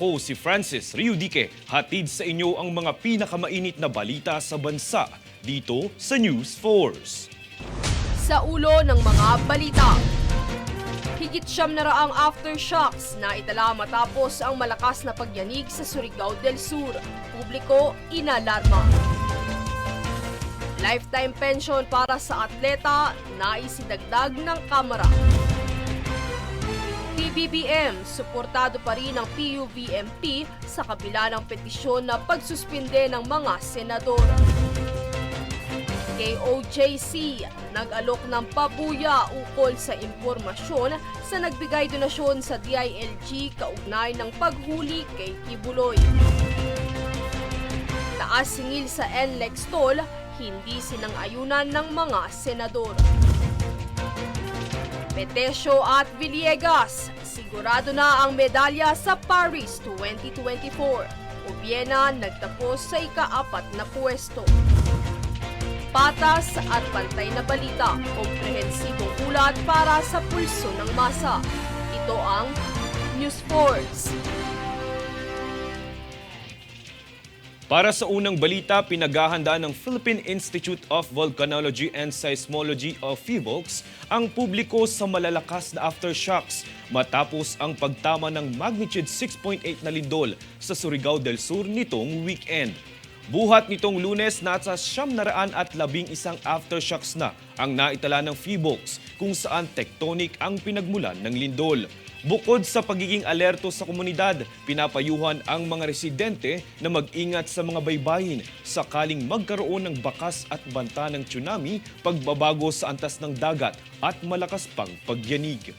Ako si Francis Riudique, hatid sa inyo ang mga pinakamainit na balita sa bansa dito sa News Force. Sa ulo ng mga balita. Higit siyam na raang aftershocks na itala matapos ang malakas na pagyanig sa Surigao del Sur. Publiko inalarma. Lifetime pension para sa atleta na isidagdag ng Kamara. PBBM, suportado pa rin ang PUVMP sa kabila ng petisyon na pagsuspinde ng mga senador. KOJC, nag-alok ng pabuya ukol sa impormasyon sa nagbigay donasyon sa DILG kaugnay ng paghuli kay Kibuloy. Taas singil sa NLEX toll, hindi sinang-ayunan ng mga senador. Petesio at Villegas, sigurado na ang medalya sa Paris 2024. Ubiena nagtapos sa ikaapat na pwesto. Patas at pantay na balita, komprehensibong ulat para sa pulso ng masa. Ito ang News Force. Para sa unang balita, pinaghahandaan ng Philippine Institute of Volcanology and Seismology of PHIVOLCS ang publiko sa malalakas na aftershocks matapos ang pagtama ng magnitude 6.8 na lindol sa Surigao del Sur nitong weekend. Buhat nitong lunes, nasa siyam na raan at labing isang aftershocks na ang naitala ng PHIVOLCS kung saan tectonic ang pinagmulan ng lindol. Bukod sa pagiging alerto sa komunidad, pinapayuhan ang mga residente na mag-ingat sa mga baybayin sakaling magkaroon ng bakas at banta ng tsunami, pagbabago sa antas ng dagat at malakas pang pagyanig.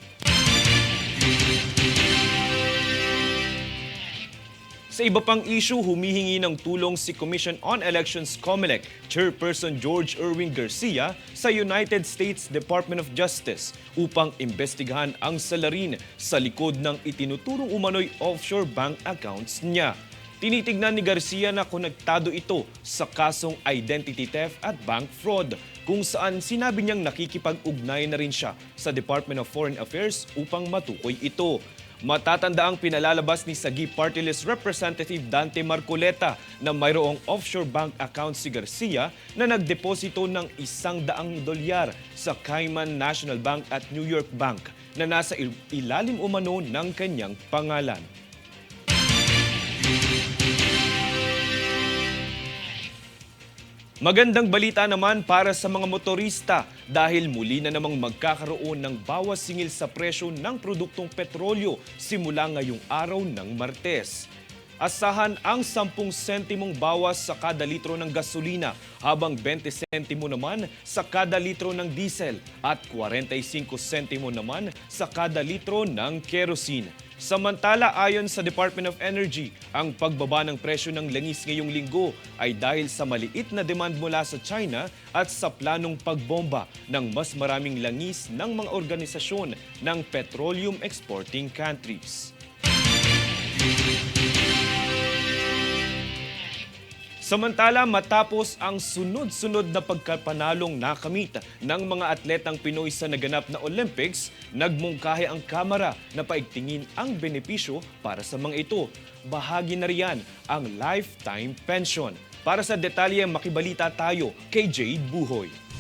Sa iba pang issue, humihingi ng tulong si Commission on Elections COMELEC Chairperson George Erwin Garcia sa United States Department of Justice upang imbestigahan ang salarin sa likod ng itinuturong umano'y offshore bank accounts niya. Tinitignan ni Garcia na konektado ito sa kasong identity theft at bank fraud kung saan sinabi niyang nakikipag-ugnay na rin siya sa Department of Foreign Affairs upang matukoy ito. Matatanda ang pinalalabas ni Sagi Party List Representative Dante Marcoleta na mayroong offshore bank account si Garcia na nagdeposito ng isang daang dolyar sa Cayman National Bank at New York Bank na nasa il- ilalim umano ng kanyang pangalan. Magandang balita naman para sa mga motorista dahil muli na namang magkakaroon ng bawas singil sa presyo ng produktong petrolyo simula ngayong araw ng Martes. Asahan ang 10 sentimong bawas sa kada litro ng gasolina habang 20 sentimo naman sa kada litro ng diesel at 45 sentimo naman sa kada litro ng kerosene. Samantala ayon sa Department of Energy, ang pagbaba ng presyo ng langis ngayong linggo ay dahil sa maliit na demand mula sa China at sa planong pagbomba ng mas maraming langis ng mga organisasyon ng petroleum exporting countries. Samantala, matapos ang sunod-sunod na pagkapanalong nakamit ng mga atletang Pinoy sa naganap na Olympics, nagmungkahi ang Kamara na paigtingin ang benepisyo para sa mga ito. Bahagi na riyan ang lifetime pension. Para sa detalye, makibalita tayo kay Jade Buhoy.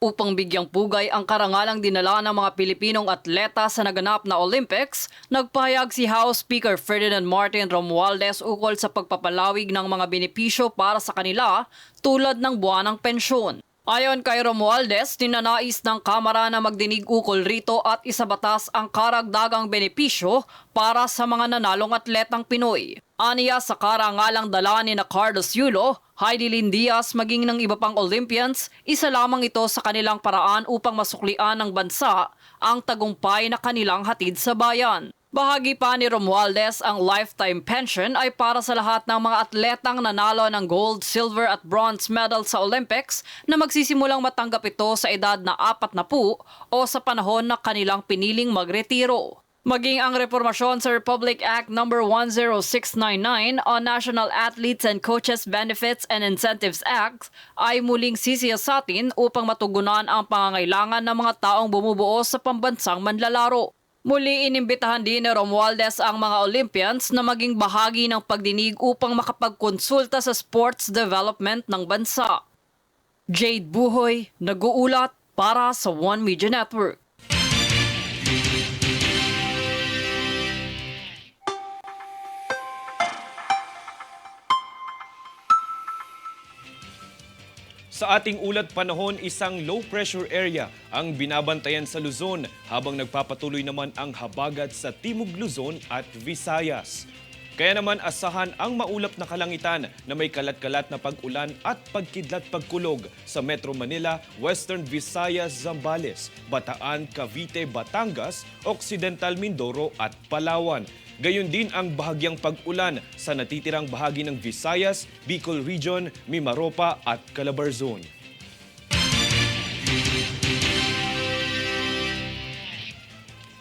Upang bigyang pugay ang karangalang dinala ng mga Pilipinong atleta sa naganap na Olympics, nagpahayag si House Speaker Ferdinand Martin Romualdez ukol sa pagpapalawig ng mga benepisyo para sa kanila tulad ng buwanang pensyon. Ayon kay Romualdez, ninanais ng Kamara na magdinig ukol rito at isabatas ang karagdagang benepisyo para sa mga nanalong atletang Pinoy. Aniya sa karangalang dala ni na Carlos Yulo, Heidi Lynn Diaz maging ng iba pang Olympians, isa lamang ito sa kanilang paraan upang masuklian ng bansa ang tagumpay na kanilang hatid sa bayan. Bahagi pa ni Romualdez ang lifetime pension ay para sa lahat ng mga atletang nanalo ng gold, silver at bronze medal sa Olympics na magsisimulang matanggap ito sa edad na apat na po o sa panahon na kanilang piniling magretiro. Maging ang reformasyon sa Republic Act No. 10699 o National Athletes and Coaches Benefits and Incentives Act ay muling sisiyasatin upang matugunan ang pangangailangan ng mga taong bumubuo sa pambansang manlalaro. Muli inimbitahan din ni Romualdez ang mga Olympians na maging bahagi ng pagdinig upang makapagkonsulta sa sports development ng bansa. Jade Buhoy, nag-uulat para sa One Media Network. Sa ating ulat panahon, isang low pressure area ang binabantayan sa Luzon habang nagpapatuloy naman ang habagat sa Timog Luzon at Visayas. Kaya naman asahan ang maulap na kalangitan na may kalat-kalat na pag-ulan at pagkidlat pagkulog sa Metro Manila, Western Visayas, Zambales, Bataan, Cavite, Batangas, Occidental Mindoro at Palawan. Gayon din ang bahagyang pag-ulan sa natitirang bahagi ng Visayas, Bicol Region, Mimaropa at Calabarzon.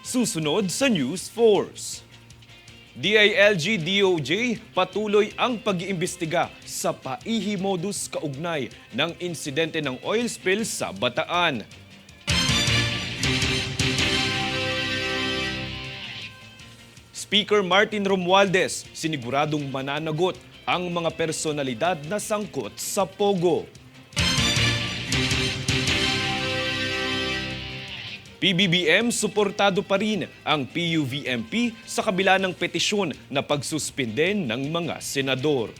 Susunod sa News Force. DILG DOJ patuloy ang pag-iimbestiga sa paihi modus kaugnay ng insidente ng oil spill sa Bataan. Speaker Martin Romualdez siniguradong mananagot ang mga personalidad na sangkot sa Pogo. PBBM suportado pa rin ang PUVMP sa kabila ng petisyon na pagsuspinde ng mga senador.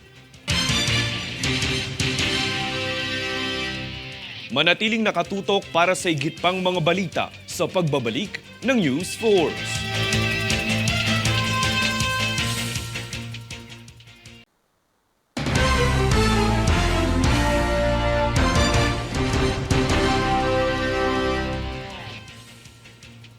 Manatiling nakatutok para sa higit pang mga balita sa pagbabalik ng News Force.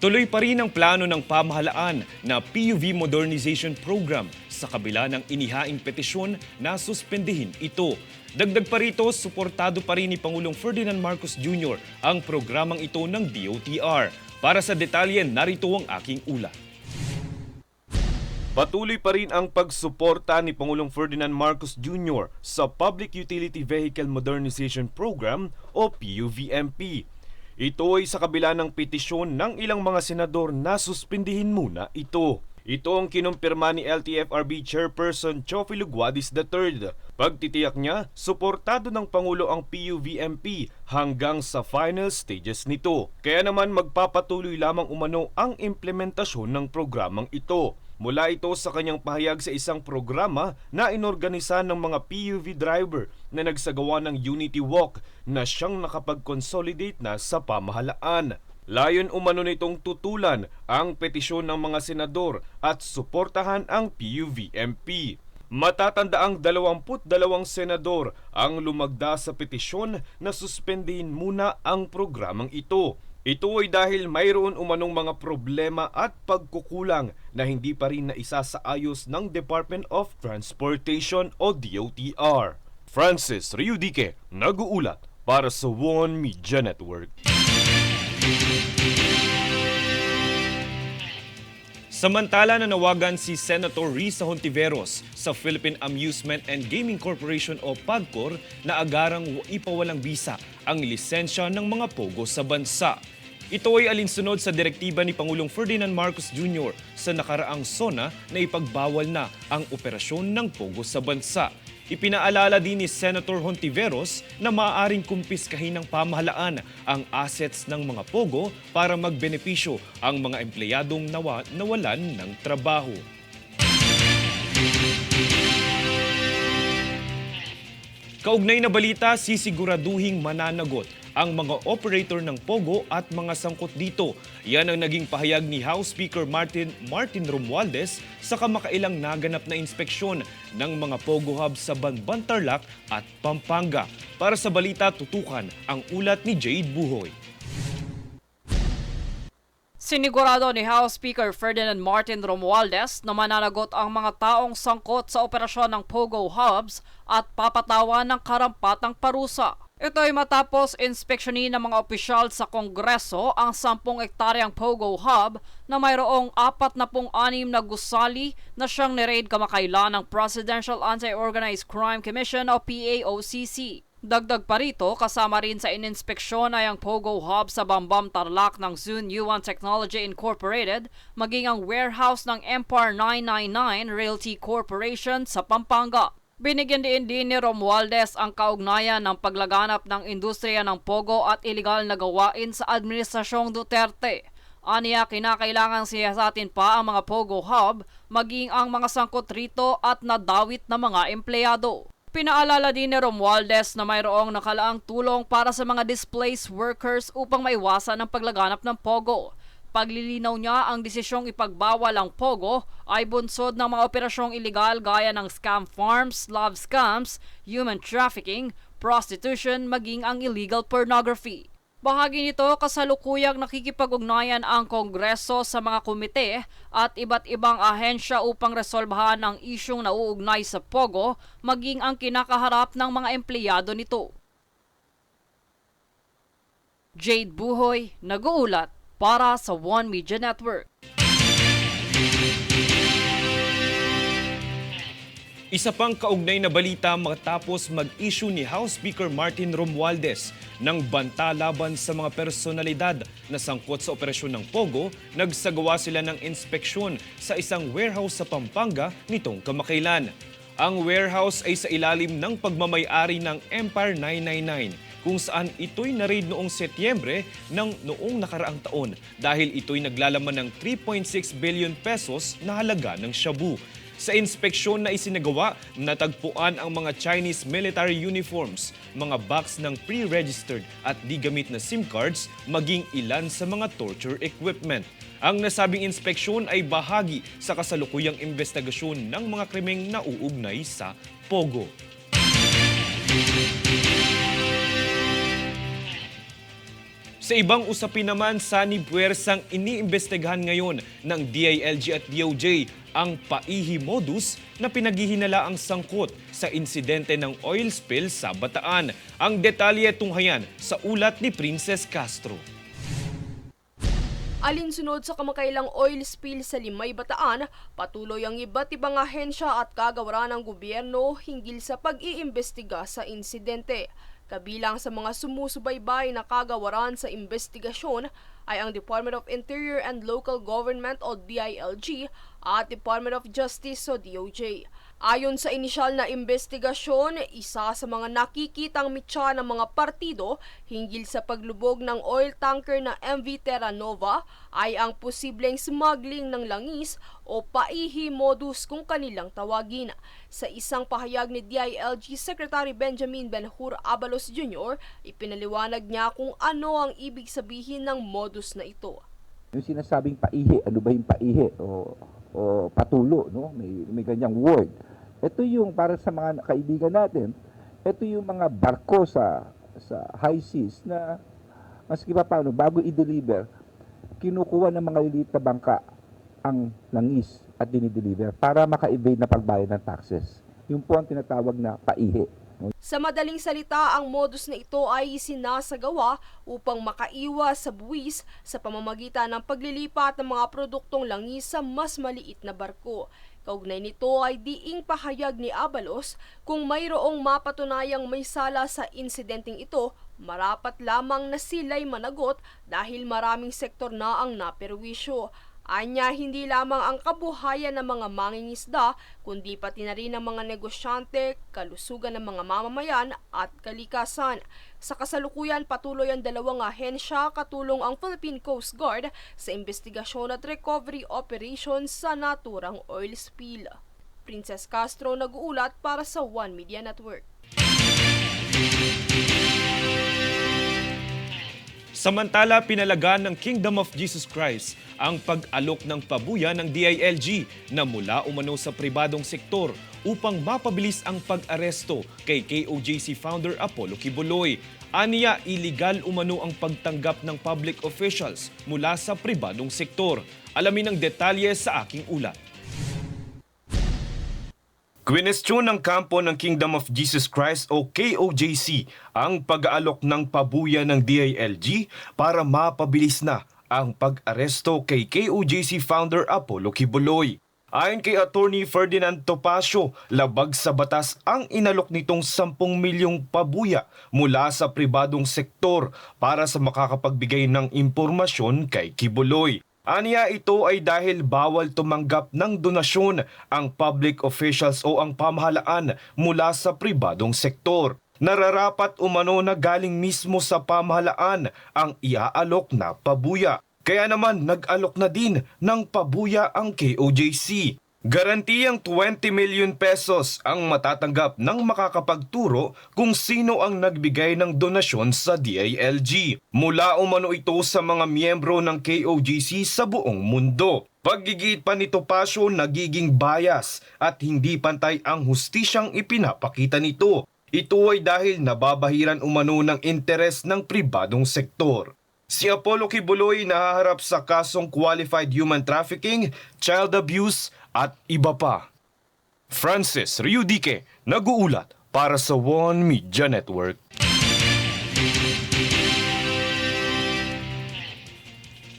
Tuloy pa rin ang plano ng pamahalaan na PUV Modernization Program sa kabila ng inihaing petisyon na suspendihin ito. Dagdag pa rito, suportado pa rin ni Pangulong Ferdinand Marcos Jr. ang programang ito ng DOTR. Para sa detalye, narito ang aking ulat. Patuloy pa rin ang pagsuporta ni Pangulong Ferdinand Marcos Jr. sa Public Utility Vehicle Modernization Program o PUVMP. Ito ay sa kabila ng petisyon ng ilang mga senador na suspindihin muna ito. Ito ang kinumpirma ni LTFRB Chairperson Chofi Luguadis III. Pagtitiyak niya, suportado ng Pangulo ang PUVMP hanggang sa final stages nito. Kaya naman magpapatuloy lamang umano ang implementasyon ng programang ito. Mula ito sa kanyang pahayag sa isang programa na inorganisa ng mga PUV driver na nagsagawa ng Unity Walk na siyang nakapag-consolidate na sa pamahalaan. Layon umano nitong tutulan ang petisyon ng mga senador at suportahan ang PUVMP. Matatanda ang 22 senador ang lumagda sa petisyon na suspendihin muna ang programang ito. Ito ay dahil mayroon umanong mga problema at pagkukulang na hindi pa rin naisasaayos ng Department of Transportation o DOTR. Francis Riudique, nag-uulat para sa One Media Network. Samantala nanawagan si Senator Risa Hontiveros sa Philippine Amusement and Gaming Corporation o PAGCOR na agarang ipawalang bisa ang lisensya ng mga pogo sa bansa. Ito ay alinsunod sa direktiba ni Pangulong Ferdinand Marcos Jr. sa nakaraang SONA na ipagbawal na ang operasyon ng pogo sa bansa. Ipinaalala din ni Senator Hontiveros na maaaring kumpiskahin ng pamahalaan ang assets ng mga pogo para magbenepisyo ang mga empleyadong nawa- nawalan ng trabaho. Kaugnay na balita, sisiguraduhing mananagot ang mga operator ng Pogo at mga sangkot dito. Yan ang naging pahayag ni House Speaker Martin Martin Romualdez sa kamakailang naganap na inspeksyon ng mga Pogo Hub sa Banban Tarlac at Pampanga. Para sa balita, tutukan ang ulat ni Jade Buhoy. Sinigurado ni House Speaker Ferdinand Martin Romualdez na mananagot ang mga taong sangkot sa operasyon ng Pogo Hubs at papatawan ng karampatang parusa. Ito ay matapos inspeksyonin ng mga opisyal sa Kongreso ang 10 ektaryang Pogo Hub na mayroong 46 na gusali na siyang niraid kamakailan ng Presidential Anti-Organized Crime Commission o PAOCC. Dagdag pa rito, kasama rin sa ininspeksyon ay ang Pogo Hub sa Bambam Tarlac ng Zun Yuan Technology Incorporated, maging ang warehouse ng Empire 999 Realty Corporation sa Pampanga. Binigyan din din ni Romualdez ang kaugnayan ng paglaganap ng industriya ng Pogo at iligal na gawain sa Administrasyong Duterte. Aniya, kinakailangan siyasatin pa ang mga Pogo Hub, maging ang mga sangkot rito at nadawit na mga empleyado. Pinaalala din ni Romualdez na mayroong nakalaang tulong para sa mga displaced workers upang maiwasan ang paglaganap ng Pogo. Paglilinaw niya ang desisyong ipagbawal ang Pogo ay bunsod ng mga operasyong iligal gaya ng scam farms, love scams, human trafficking, prostitution, maging ang illegal pornography. Bahagi nito kasalukuyang nakikipag-ugnayan ang Kongreso sa mga komite at iba't ibang ahensya upang resolbahan ang isyong nauugnay sa Pogo maging ang kinakaharap ng mga empleyado nito. Jade Buhoy, nag-uulat para sa One Media Network. Isa pang kaugnay na balita matapos mag-issue ni House Speaker Martin Romualdez ng banta laban sa mga personalidad na sangkot sa operasyon ng Pogo, nagsagawa sila ng inspeksyon sa isang warehouse sa Pampanga nitong kamakailan. Ang warehouse ay sa ilalim ng pagmamayari ng Empire 999 kung saan ito'y na-raid noong Setyembre ng noong nakaraang taon dahil ito'y naglalaman ng 3.6 billion pesos na halaga ng shabu. Sa inspeksyon na isinagawa, natagpuan ang mga Chinese military uniforms, mga box ng pre-registered at di gamit na SIM cards, maging ilan sa mga torture equipment. Ang nasabing inspeksyon ay bahagi sa kasalukuyang investigasyon ng mga krimeng nauugnay sa Pogo. Sa ibang usapin naman, Sani Puwersang iniimbestigahan ngayon ng DILG at DOJ ang paihi modus na pinaghihinala ang sangkot sa insidente ng oil spill sa Bataan. Ang detalye tunghayan sa ulat ni Princess Castro. Alinsunod sa kamakailang oil spill sa Limay Bataan, patuloy ang iba't ibang ahensya at kagawaran ng gobyerno hinggil sa pag-iimbestiga sa insidente. Kabilang sa mga sumusubaybay na kagawaran sa investigasyon ay ang Department of Interior and Local Government o DILG at Department of Justice o DOJ. Ayon sa inisyal na investigasyon, isa sa mga nakikitang mitya ng mga partido hinggil sa paglubog ng oil tanker na MV Terra Nova ay ang posibleng smuggling ng langis o paihi modus kung kanilang tawagin. Sa isang pahayag ni DILG Secretary Benjamin Benhur Abalos Jr., ipinaliwanag niya kung ano ang ibig sabihin ng modus na ito. Yung sinasabing paihi, ano ba yung paihi o, o patulo, no? May, may ganyang word. Ito yung para sa mga kaibigan natin, ito yung mga barko sa sa high seas na maski pa paano, bago i-deliver, kinukuha ng mga lilit na bangka ang langis at dinideliver para maka-evade na pagbayad ng taxes. Yung po ang tinatawag na paihi. Sa madaling salita, ang modus na ito ay sinasagawa upang makaiwas sa buwis sa pamamagitan ng paglilipat ng mga produktong langis sa mas maliit na barko. Kaugnay nito ay diing pahayag ni Abalos kung mayroong mapatunayang may sala sa insidenteng ito, marapat lamang na sila'y managot dahil maraming sektor na ang naperwisyo. Anya, hindi lamang ang kabuhayan ng mga mangingisda, kundi pati na rin ang mga negosyante, kalusugan ng mga mamamayan at kalikasan. Sa kasalukuyan, patuloy ang dalawang ahensya katulong ang Philippine Coast Guard sa investigasyon at recovery operations sa naturang oil spill. Princess Castro nag-uulat para sa One Media Network. Samantala, pinalagan ng Kingdom of Jesus Christ ang pag-alok ng pabuya ng DILG na mula umano sa pribadong sektor upang mapabilis ang pag-aresto kay KOJC founder Apollo Kibuloy. Aniya, iligal umano ang pagtanggap ng public officials mula sa pribadong sektor. Alamin ang detalye sa aking ulat. Kwinestyon ng kampo ng Kingdom of Jesus Christ o KOJC ang pag-aalok ng pabuya ng DILG para mapabilis na ang pag-aresto kay KOJC founder Apollo Kibuloy. Ayon kay Attorney Ferdinand Topacio, labag sa batas ang inalok nitong 10 milyong pabuya mula sa pribadong sektor para sa makakapagbigay ng impormasyon kay Kibuloy. Aniya ito ay dahil bawal tumanggap ng donasyon ang public officials o ang pamahalaan mula sa pribadong sektor. Nararapat umano na galing mismo sa pamahalaan ang iaalok na pabuya. Kaya naman nag-alok na din ng pabuya ang KOJC. Garantiyang 20 million pesos ang matatanggap ng makakapagturo kung sino ang nagbigay ng donasyon sa DILG. Mula umano ito sa mga miyembro ng KOJC sa buong mundo. Paggigit pa nito pasyo nagiging bias at hindi pantay ang hustisyang ipinapakita nito. Ito ay dahil nababahiran umano ng interes ng pribadong sektor. Si Apollo Kibuloy nahaharap sa kasong qualified human trafficking, child abuse at iba pa. Francis Riudique, nag-uulat para sa One Media Network.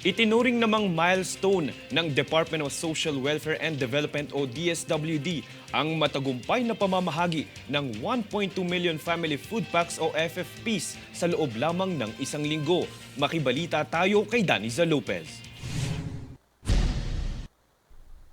Itinuring namang milestone ng Department of Social Welfare and Development o DSWD ang matagumpay na pamamahagi ng 1.2 million family food packs o FFPs sa loob lamang ng isang linggo. Makibalita tayo kay Daniza Lopez.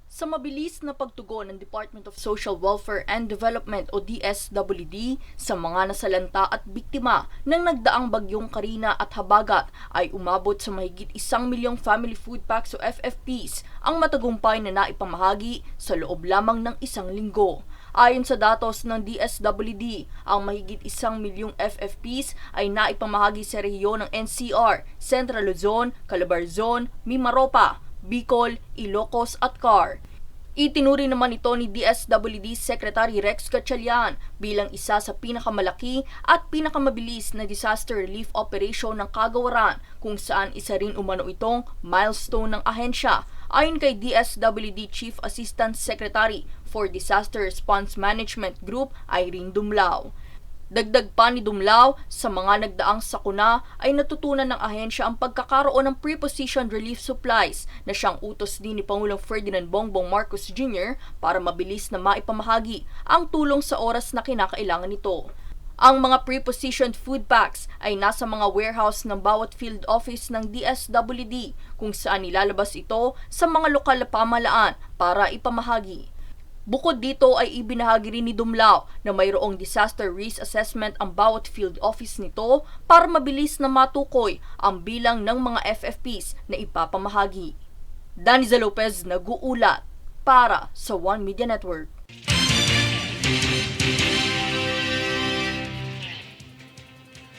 Sa mabilis na pagtugon ng Department of Social Welfare and Development o DSWD sa mga nasalanta at biktima ng nagdaang bagyong Karina at Habagat ay umabot sa mahigit isang milyong family food packs o FFPs ang matagumpay na naipamahagi sa loob lamang ng isang linggo. Ayon sa datos ng DSWD, ang mahigit isang milyong FFPs ay naipamahagi sa rehiyon ng NCR, Central Luzon, Calabarzon, Mimaropa, Bicol, Ilocos at CAR. Itinuri naman ito ni DSWD Secretary Rex Gatchalian bilang isa sa pinakamalaki at pinakamabilis na disaster relief operation ng kagawaran kung saan isa rin umano itong milestone ng ahensya ayon kay DSWD Chief Assistant Secretary for Disaster Response Management Group Irene Dumlao. Dagdag pa ni Dumlao, sa mga nagdaang sakuna ay natutunan ng ahensya ang pagkakaroon ng prepositioned relief supplies na siyang utos din ni Pangulong Ferdinand Bongbong Marcos Jr. para mabilis na maipamahagi ang tulong sa oras na kinakailangan nito. Ang mga prepositioned food packs ay nasa mga warehouse ng bawat field office ng DSWD kung saan nilalabas ito sa mga lokal na pamalaan para ipamahagi. Bukod dito ay ibinahagi rin ni Dumlao na mayroong disaster risk assessment ang bawat field office nito para mabilis na matukoy ang bilang ng mga FFPs na ipapamahagi. Daniza Lopez nag-uulat para sa One Media Network.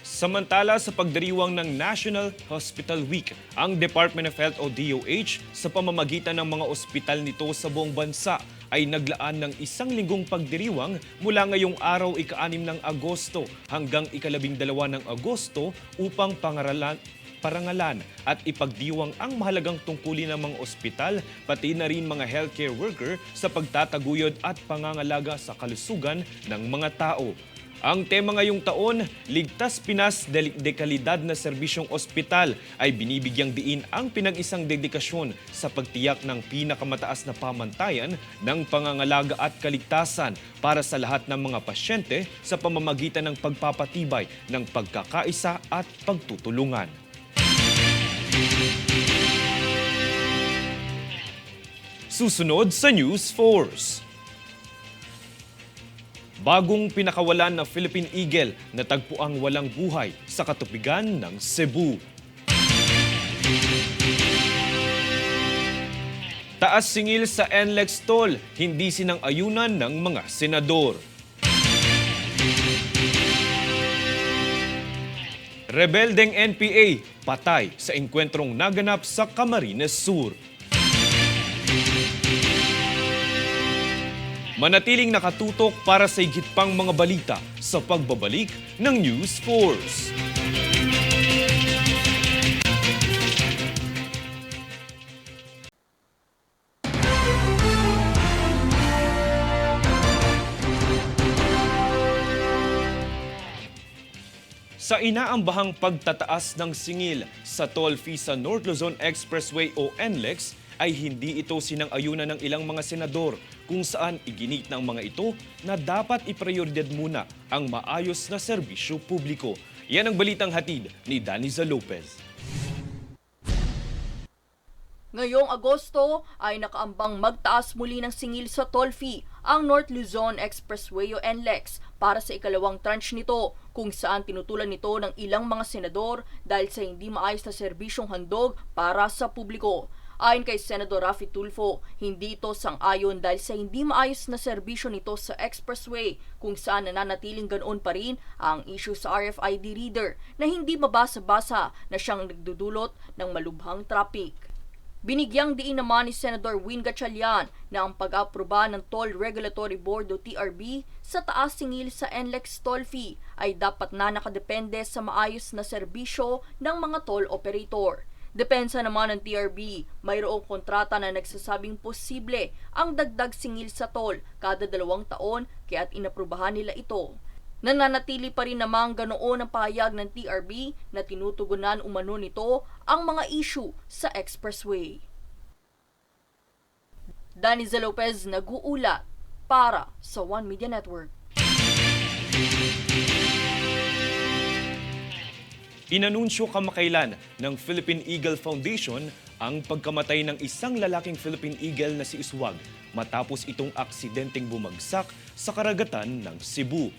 Samantala sa pagdiriwang ng National Hospital Week, ang Department of Health o DOH sa pamamagitan ng mga ospital nito sa buong bansa ay naglaan ng isang linggong pagdiriwang mula ngayong araw ika-6 ng Agosto hanggang ikalabing dalawa ng Agosto upang pangaralan parangalan at ipagdiwang ang mahalagang tungkulin ng mga ospital pati na rin mga healthcare worker sa pagtataguyod at pangangalaga sa kalusugan ng mga tao. Ang tema ngayong taon, Ligtas Pinas de, de Kalidad na Serbisyong Ospital ay binibigyang diin ang pinag-isang dedikasyon sa pagtiyak ng pinakamataas na pamantayan ng pangangalaga at kaligtasan para sa lahat ng mga pasyente sa pamamagitan ng pagpapatibay ng pagkakaisa at pagtutulungan. Susunod sa News Force. Bagong pinakawalan na Philippine Eagle na tagpuang walang buhay sa katupigan ng Cebu. Taas singil sa NLEX toll, hindi sinang ayunan ng mga senador. Rebeldeng NPA, patay sa engkwentrong naganap sa Camarines Sur. Manatiling nakatutok para sa higit pang mga balita sa pagbabalik ng News Force. Sa inaambahang pagtataas ng singil sa toll fee sa North Luzon Expressway o NLEX, ay hindi ito sinang-ayunan ng ilang mga senador kung saan iginit ng mga ito na dapat iprioridad muna ang maayos na serbisyo publiko. Yan ang balitang hatid ni Daniza Lopez. Ngayong Agosto ay nakaambang magtaas muli ng singil sa toll fee ang North Luzon Expressway o NLEX para sa ikalawang tranche nito kung saan tinutulan nito ng ilang mga senador dahil sa hindi maayos na serbisyong handog para sa publiko. Ayon kay Senador Rafi Tulfo, hindi ito sang-ayon dahil sa hindi maayos na serbisyo nito sa expressway kung saan nananatiling ganoon pa rin ang issue sa RFID reader na hindi mabasa-basa na siyang nagdudulot ng malubhang traffic. Binigyang diin naman ni Senator Win Gatchalian na ang pag-aproba ng Toll Regulatory Board o TRB sa taas singil sa NLEX toll fee ay dapat na nakadepende sa maayos na serbisyo ng mga toll operator. Depensa naman ng TRB, mayroong kontrata na nagsasabing posible ang dagdag singil sa toll kada dalawang taon kaya't inaprubahan nila ito. Nananatili pa rin namang ganoon ang pahayag ng TRB na tinutugunan umano nito ang mga issue sa expressway. Daniza Lopez nag-uulat para sa One Media Network. Inanunsyo kamakailan ng Philippine Eagle Foundation ang pagkamatay ng isang lalaking Philippine Eagle na si Iswag matapos itong aksidenteng bumagsak sa karagatan ng Cebu.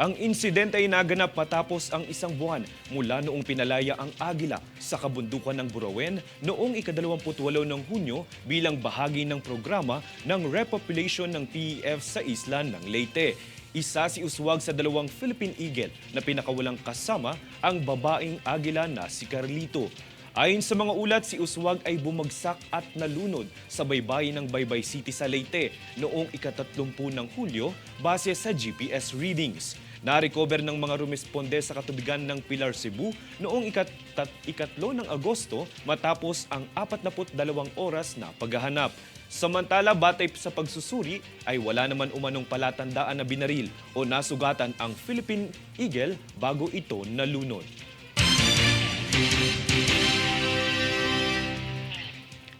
Ang insidente ay naganap matapos ang isang buwan mula noong pinalaya ang agila sa kabundukan ng Burawen noong ika-28 ng Hunyo bilang bahagi ng programa ng repopulation ng PEF sa isla ng Leyte. Isa si Uswag sa dalawang Philippine Eagle na pinakawalang kasama ang babaeng agila na si Carlito. Ayon sa mga ulat, si Uswag ay bumagsak at nalunod sa baybayin ng Baybay City sa Leyte noong ikatatlumpun ng Hulyo base sa GPS readings. Na-recover ng mga rumesponde sa katubigan ng Pilar Cebu noong ikat ikatlo ng Agosto matapos ang 42 oras na paghahanap. Samantala, batay sa pagsusuri ay wala naman umanong palatandaan na binaril o nasugatan ang Philippine Eagle bago ito nalunod.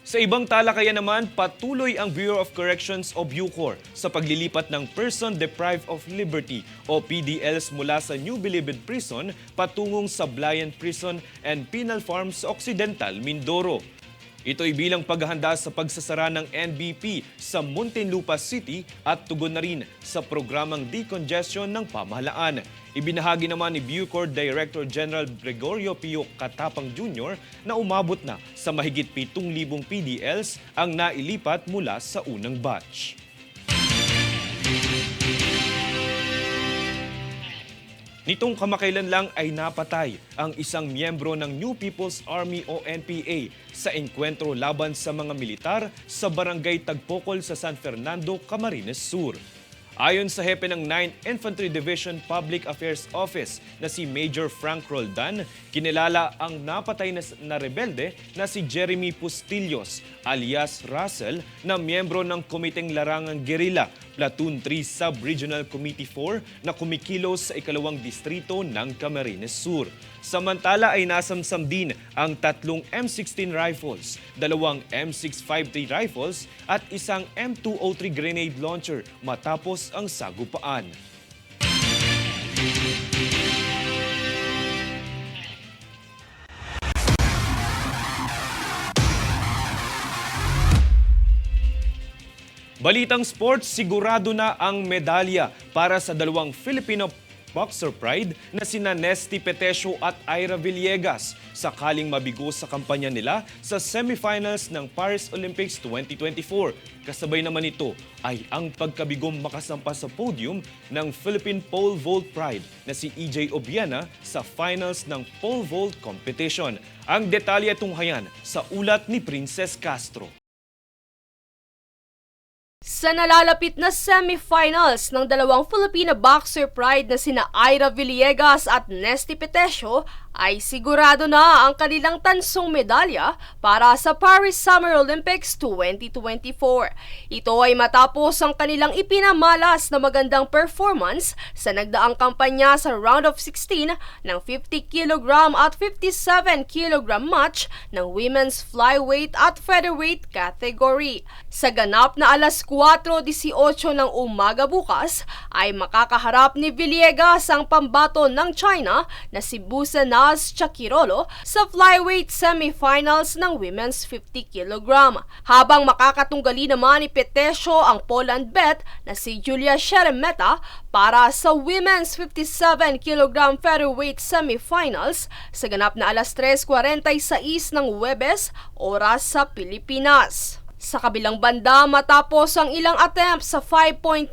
Sa ibang talakayan naman, patuloy ang Bureau of Corrections o Bucor sa paglilipat ng Person Deprived of Liberty o PDLs mula sa New Bilibid Prison patungong sa Blayan Prison and Penal Farm sa Occidental, Mindoro. Ito'y bilang paghahanda sa pagsasara ng NBP sa Muntinlupa City at tugon na rin sa programang decongestion ng pamahalaan. Ibinahagi naman ni Bucor Director General Gregorio Pio Katapang Jr. na umabot na sa mahigit 7,000 PDLs ang nailipat mula sa unang batch. Nitong kamakailan lang ay napatay ang isang miyembro ng New People's Army o NPA sa engkwentro laban sa mga militar sa barangay Tagpokol sa San Fernando, Camarines Sur. Ayon sa hepe ng 9th Infantry Division Public Affairs Office na si Major Frank Roldan, kinilala ang napatay na, na rebelde na si Jeremy Pustillos alias Russell na miyembro ng Komiteng Larangang Guerrilla Platoon 3 Sub-Regional Committee 4 na kumikilos sa ikalawang distrito ng Camarines Sur. Samantala ay nasamsam din ang tatlong M16 rifles, dalawang M653 rifles at isang M203 grenade launcher matapos ang sagupaan. Balitang sports, sigurado na ang medalya para sa dalawang Filipino boxer pride na sina Nesty Petesio at Ira Villegas sakaling mabigo sa kampanya nila sa semifinals ng Paris Olympics 2024. Kasabay naman ito ay ang pagkabigong makasampa sa podium ng Philippine Pole Vault Pride na si EJ Obiana sa finals ng pole vault competition. Ang detalye tunghayan sa ulat ni Princess Castro. Sa nalalapit na semifinals ng dalawang Filipino boxer pride na sina Ira Villegas at Nesty Petesio ay sigurado na ang kanilang tansong medalya para sa Paris Summer Olympics 2024. Ito ay matapos ang kanilang ipinamalas na magandang performance sa nagdaang kampanya sa round of 16 ng 50 kg at 57 kg match ng women's flyweight at featherweight category. Sa ganap na alas 4.18 ng umaga bukas ay makakaharap ni Villegas ang pambato ng China na si Busanaz Chakirolo sa flyweight semifinals ng women's 50 kg. Habang makakatunggali naman ni Petesio ang Poland bet na si Julia Sheremeta para sa women's 57 kg featherweight semifinals sa ganap na alas 3.46 ng Webes, oras sa Pilipinas. Sa kabilang banda, matapos ang ilang attempt sa 5.95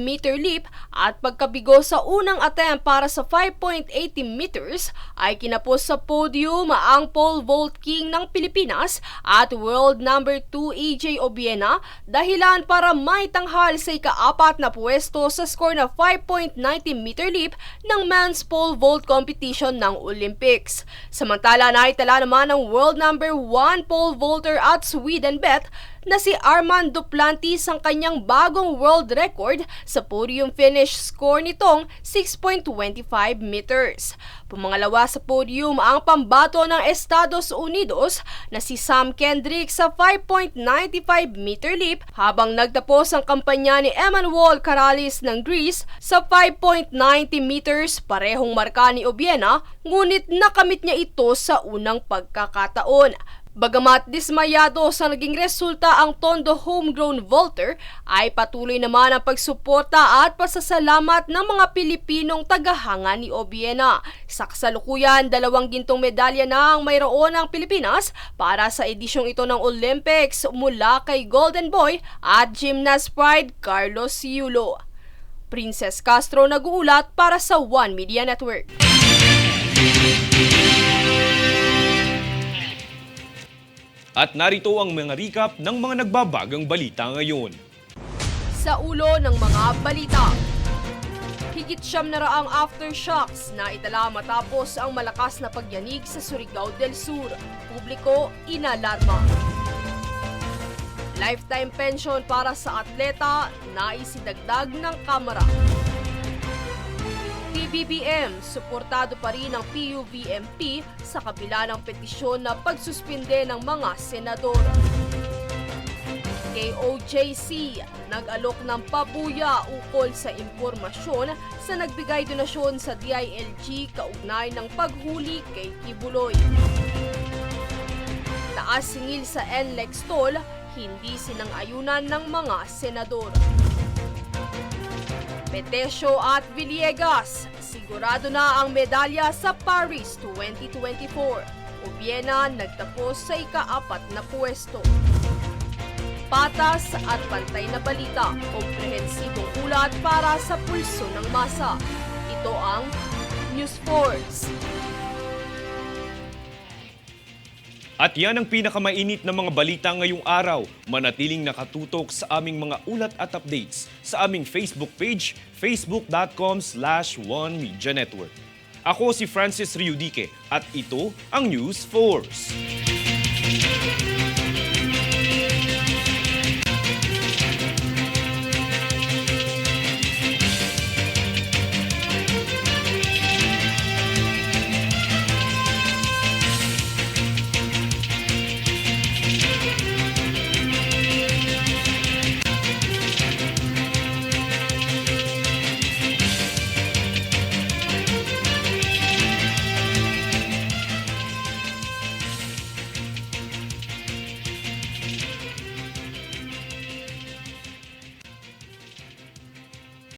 meter leap at pagkabigo sa unang attempt para sa 5.80 meters, ay kinapos sa podium ang pole vault king ng Pilipinas at world number 2 AJ Obiena dahilan para may tanghal sa ikaapat na pwesto sa score na 5.90 meter leap ng men's pole vault competition ng Olympics. Samantala, naitala naman ang world number 1 pole vaulter at Sweden bet na si Armand Duplantis ang kanyang bagong world record sa podium finish score nitong 6.25 meters. Pumangalawa sa podium ang pambato ng Estados Unidos na si Sam Kendrick sa 5.95 meter leap habang nagtapos ang kampanya ni Emmanuel Karalis ng Greece sa 5.90 meters parehong marka ni Obiena ngunit nakamit niya ito sa unang pagkakataon. Bagamat dismayado sa naging resulta ang Tondo homegrown vaulter, ay patuloy naman ang pagsuporta at pasasalamat ng mga Pilipinong tagahanga ni Obiena. Sa kasalukuyan, dalawang gintong medalya na ang mayroon ng Pilipinas para sa edisyong ito ng Olympics mula kay Golden Boy at Gymnast Pride Carlos Yulo. Princess Castro nag-uulat para sa One Media Network. At narito ang mga recap ng mga nagbabagang balita ngayon. Sa ulo ng mga balita. Higit siyam na raang aftershocks na itala matapos ang malakas na pagyanig sa Surigao del Sur. Publiko inalarma. Lifetime pension para sa atleta na isidagdag ng Kamara. PBBM, suportado pa rin ang PUVMP sa kabila ng petisyon na pagsuspinde ng mga senador. KOJC, nag-alok ng pabuya ukol sa impormasyon sa nagbigay donasyon sa DILG kaugnay ng paghuli kay Kibuloy. Taas singil sa NLEX toll, hindi sinang-ayunan ng mga senador. Petesio at Villegas, sigurado na ang medalya sa Paris 2024. Obiena nagtapos sa ikaapat na puwesto. Patas at pantay na balita, komprehensibong ulat para sa pulso ng masa. Ito ang News Force. At yan ang pinakamainit na mga balita ngayong araw. Manatiling nakatutok sa aming mga ulat at updates sa aming Facebook page, facebook.com slash Media Network. Ako si Francis Riudique at ito ang News Force.